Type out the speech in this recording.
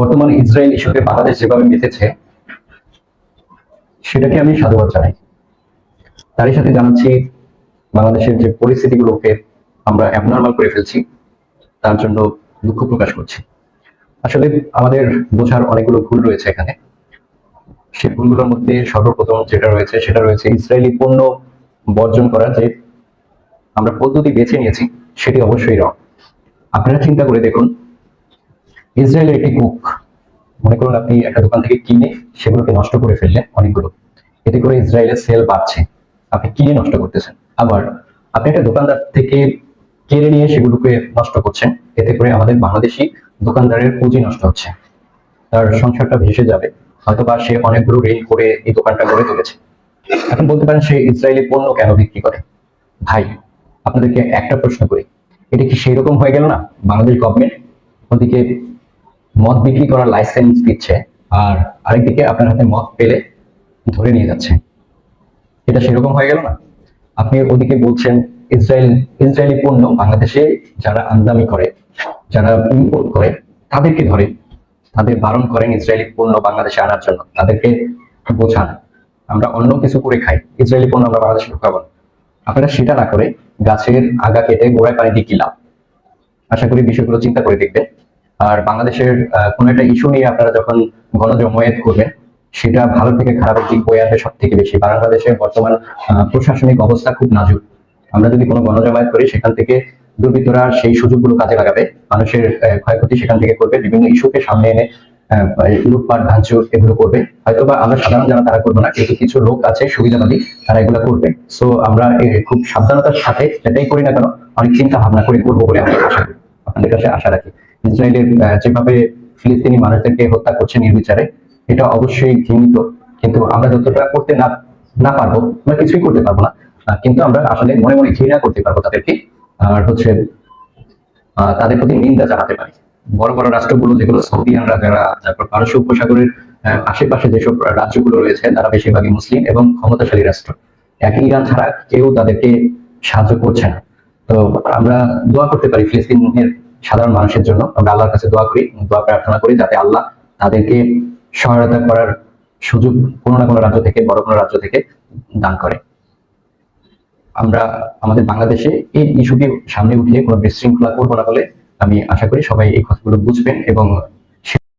বর্তমান ইসরায়েল ইস্যুতে বাংলাদেশ যেভাবে মেতেছে, সেটাকে আমি সাধুবাদ জানাই। তারই সাথে জানাচ্ছি, বাংলাদেশের যে পরিস্থিতিগুলোকে আমরা অ্যাবনর্মাল করে ফেলছি, তার জন্য দুঃখ প্রকাশ করছি। আসলে আমাদের বোঝার অনেকগুলো ভুল রয়েছে এখানে। সেই ভুলগুলোর মধ্যে সর্বপ্রথম যেটা রয়েছে, সেটা রয়েছে ইসরায়েলি পণ্য বর্জন করা যে আমরা পদ্ধতি বেছে নিয়েছি, সেটি অবশ্যই রং। আপনারা চিন্তা করে দেখুন ইসরায়েলের একটি কুক মনে করুন আপনি একটা দোকান থেকে কিনে সেগুলোকে নষ্ট করে ফেললেন অনেকগুলো। এতে করে ইসরায়েলের সেল বাড়ছে। আপনি কিনে নষ্ট করতেছেন। আবার আপনি একটা দোকানদার থেকে কেড়ে নিয়ে সেগুলোকে নষ্ট করছেন। এতে করে আমাদের বাংলাদেশি দোকানদারের পুঁজি নষ্ট হচ্ছে। তার সংসারটা ভেসে যাবে। হয়তো বা সে অনেকগুলো ঋণ করে এই দোকানটা গড়ে তুলেছে। এখন বলতে পারেন সে ইসরায়েলি পণ্য কেন বিক্রি করে? ভাই, আপনাদেরকে একটা প্রশ্ন করি। এটা কি সেই রকম হয়ে গেল না? বাংলাদেশ গভর্নমেন্ট ওদিকে মদ বিক্রি করার লাইসেন্স দিচ্ছে আর আরেকদিকে আপনার হাতে মদ পেলে ধরে নিয়ে যাচ্ছে। এটা সেরকম হয়ে গেল না? আপনি ওদিকে বলছেন, ইসরায়েল, ইসরায়েলি পণ্য বাংলাদেশে যারা আমদানি করে, যারা ইম্পোর্ট করে, তাদেরকে ধরে। তাদের বারণ করেন ইসরায়েলি পণ্য বাংলাদেশে আনার জন্য। তাদেরকে বোঝান, আমরা অন্য কিছু করে খাই। ইসরায়েলি পণ্য আমরা বাংলাদেশে ঢুকাবো না। আপনারা সেটা না করে গাছের আগা কেটে গোড়ায় পানি দিয়ে কি লাভ? আশা করি বিষয়গুলো চিন্তা করে দেখবেন। আর বাংলাদেশের কোনো একটা ইস্যু নিয়ে আপনারা যখন গণজমায়েত করবেন, সেটা ভালো থেকে খারাপের দিক বয়ে আসবে সব থেকে বেশি। বাংলাদেশের বর্তমান প্রশাসনিক অবস্থা খুব নাজুক। আমরা যদি কোনো গণজমায়েত করি, সেখান থেকে দুর্বৃত্তরা সেই সুযোগগুলো কাজে লাগাবে, মানুষের ক্ষয়ক্ষতি সেখান থেকে করবে, বিভিন্ন ইস্যুকে সামনে এনে লুটপাট, ভাঙচুর এগুলো করবে। হয়তো বা আমরা সাধারণ যারা, তারা করব না, কিন্তু কিছু লোক আছে, সুবিধাবাদী, তারা এগুলো করবে। সো আমরা খুব সাবধানতার সাথে, যেটাই করি না কেন, অনেক চিন্তা ভাবনা করে করব বলে আমরা আশা করি। আপনাদের কাছে আশা রাখি। ইসরায়েলের যেভাবে ফিলিস্তিনি মানুষদেরকে হত্যা করছে নির্বিচারে, এটা অবশ্যই ঘৃণিত। কিন্তু আমরা যতটা করতে না না পারব, আমরা কিছুই করতে পারব না। কিন্তু আমরা আসলে মনে মনে ঘৃণা করতে পারব তাদেরকে। আর হচ্ছে তাদের প্রতি নিন্দা জানাতে পারি। বড় বড় রাষ্ট্রগুলো যেগুলো সৌদিয়ানরা যারা, তারপর পারস্য উপসাগরের আশেপাশে যেসব রাজ্যগুলো রয়েছে, তারা বেশিরভাগই মুসলিম এবং ক্ষমতাশালী রাষ্ট্র। এক ইরান ছাড়া কেউ তাদেরকে সাহায্য করছে না। তো আমরা দোয়া করতে পারি ফিলিস্তিনের সাধারণ মানুষের জন্য। আমরা আল্লাহর কাছে দোয়া করি দোয়া প্রার্থনা করি যাতে আল্লাহ তাদেরকে সহায়তা করার সুযোগ কোনো না কোনো রাজ্য থেকে, বড় কোনো রাজ্য থেকে দান করে। আমরা আমাদের বাংলাদেশে এই ইস্যুকে সামনে উঠিয়ে কোনো বিশৃঙ্খলা করব না বলে আমি আশা করি সবাই এই কথাগুলো বুঝবেন এবং